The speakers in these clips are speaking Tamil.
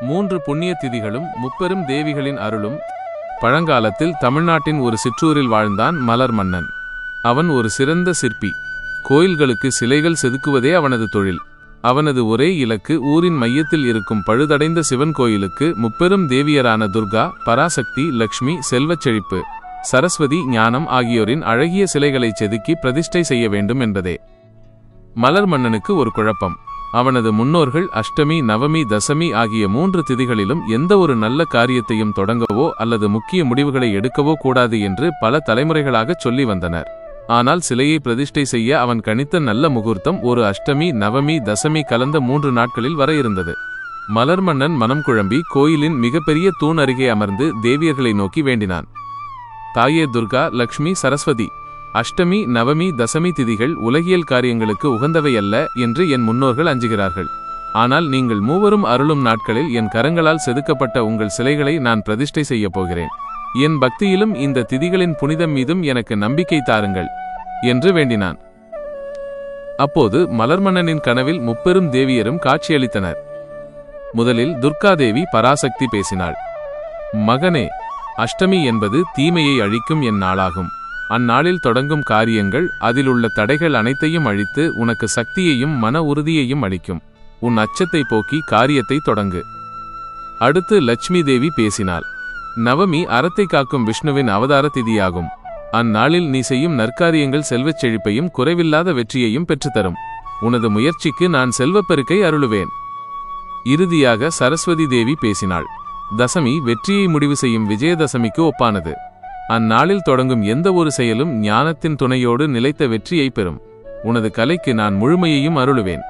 மூன்று புண்ணிய திதிகளும் முப்பெரும் தேவிகளின் அருளும் பழங்காலத்தில் தமிழ்நாட்டின் ஒரு சிற்றூரில் வாழ்ந்தான் மலர் மன்னன். அவன் ஒரு சிறந்த சிற்பி. கோயில்களுக்கு சிலைகள் செதுக்குவதே அவனது தொழில். அவனது ஒரே இலக்கு ஊரின் மையத்தில் இருக்கும் பழுதடைந்த சிவன் கோயிலுக்கு முப்பெரும் தேவியரான துர்கா பராசக்தி லக்ஷ்மி செல்வச் செழிப்பு சரஸ்வதி ஞானம் ஆகியோரின் அழகிய சிலைகளை செதுக்கி பிரதிஷ்டை செய்ய வேண்டும் என்பதே. மலர் மன்னனுக்கு ஒரு குழப்பம். அவனது முன்னோர்கள் அஷ்டமி நவமி தசமி ஆகிய மூன்று திதிகளிலும் எந்த ஒரு நல்ல காரியத்தையும் தொடங்கவோ அல்லது முக்கிய முடிவுகளை எடுக்கவோ கூடாது என்று பல தலைமுறைகளாகச் சொல்லி வந்தனர். ஆனால் சிலையை பிரதிஷ்டை செய்ய அவன் கணித்த நல்ல முகூர்த்தம் ஒரு அஷ்டமி நவமி தசமி கலந்த மூன்று நாட்களில் வர இருந்தது. மலர்மன்னன் மனம் குழம்பி கோயிலின் மிகப்பெரிய தூண் அருகே அமர்ந்து தேவியர்களை நோக்கி வேண்டினான். தாயே துர்கா லக்ஷ்மி சரஸ்வதி அஷ்டமி நவமி தசமி திதிகள் உலகியல் காரியங்களுக்கு உகந்தவை அல்ல என்று என் முன்னோர்கள் அஞ்சுகிறார்கள். ஆனால் நீங்கள் மூவரும் அருளும் நாட்களில் என் கரங்களால் செதுக்கப்பட்ட உங்கள் சிலைகளை நான் பிரதிஷ்டை செய்யப் போகிறேன். என் பக்தியிலும் இந்த திதிகளின் புனிதம் மீதும் எனக்கு நம்பிக்கை தாருங்கள் என்று வேண்டினான். அப்போது மலர்மன்னனின் கனவில் முப்பெரும் தேவியரும் காட்சியளித்தனர். முதலில் துர்காதேவி பராசக்தி பேசினாள். மகனே அஷ்டமி என்பது தீமையை அழிக்கும் என் நாளாகும். அந்நாளில் தொடங்கும் காரியங்கள் அதில் உள்ள தடைகள் அனைத்தையும் அழித்து உனக்கு சக்தியையும் மன உறுதியையும் அளிக்கும். உன் அச்சத்தை போக்கி காரியத்தை தொடங்கு. அடுத்து லட்சுமி தேவி பேசினாள். நவமி அறத்தை காக்கும் விஷ்ணுவின் அவதார திதியாகும். அந்நாளில் நீ செய்யும் நற்காரியங்கள் செல்வச் செழிப்பையும் குறைவில்லாத வெற்றியையும் பெற்றுத்தரும். உனது முயற்சிக்கு நான் செல்வப்பெருக்கை அருளுவேன். இறுதியாக சரஸ்வதி தேவி பேசினாள். தசமி வெற்றியை முடிவு செய்யும் விஜயதசமிக்கு ஒப்பானது. அந்நாளில் தொடங்கும் எந்த ஒரு செயலும் ஞானத்தின் துணையோடு நிலைத்த வெற்றியை பெறும். உனது கலைக்கு நான் முழுமையையும் அருளுவேன்.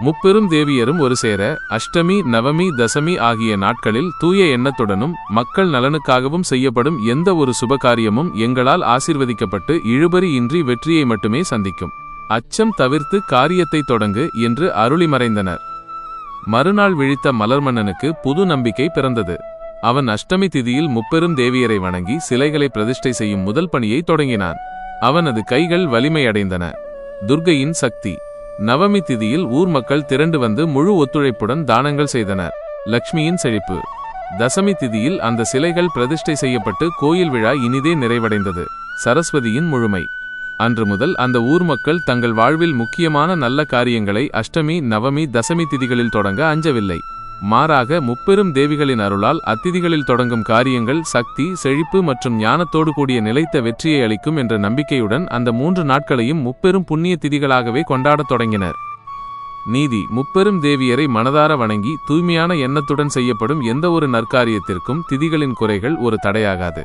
முப்பெரும் தேவியரும் ஒரு சேர அஷ்டமி நவமி தசமி ஆகிய நாட்களில் தூய எண்ணத்துடனும் மக்கள் நலனுக்காகவும் செய்யப்படும் எந்த ஒரு சுபகாரியமும் எங்களால் ஆசிர்வதிக்கப்பட்டு இழுபறி இன்றி வெற்றியை மட்டுமே சந்திக்கும். அச்சம் தவிர்த்து காரியத்தை தொடங்கு என்று அருளி மறைந்தனர் மறுநாள் விழித்த மலர்மன்னனுக்கு புது நம்பிக்கை பிறந்தது. அவன் அஷ்டமி திதியில் முப்பெரும் தேவியரை வணங்கி சிலைகளை பிரதிஷ்டை செய்யும் முதல் பணியை தொடங்கினான். அவனது கைகள் வலிமையடைந்தன. துர்கையின் சக்தி. நவமி திதியில் ஊர் மக்கள் திரண்டு வந்து முழு ஒத்துழைப்புடன் தானங்கள் செய்தனர். லக்ஷ்மியின் செழிப்பு. தசமி திதியில் அந்த சிலைகள் பிரதிஷ்டை செய்யப்பட்டு கோயில் விழா இனிதே நிறைவடைந்தது. சரஸ்வதியின் முழுமை. அன்று முதல் அந்த ஊர் மக்கள் தங்கள் வாழ்வில் முக்கியமான நல்ல காரியங்களை அஷ்டமி நவமி தசமி திதிகளில் தொடங்க அஞ்சவில்லை. மாறாக முப்பெரும் தேவிகளின் அருளால் அத்திதிகளில் தொடங்கும் காரியங்கள் சக்தி செழிப்பு மற்றும் ஞானத்தோடு கூடிய நிலைத்த வெற்றியை அளிக்கும் என்ற நம்பிக்கையுடன் அந்த மூன்று நாட்களையும் முப்பெரும் புண்ணிய திதிகளாகவே கொண்டாடத் தொடங்கினர். நீதி முப்பெரும் தேவியரை மனதார வணங்கி தூய்மையான எண்ணத்துடன் செய்யப்படும் எந்த ஒரு நற்காரியத்திற்கும் திதிகளின் குறைகள் ஒரு தடையாகாது.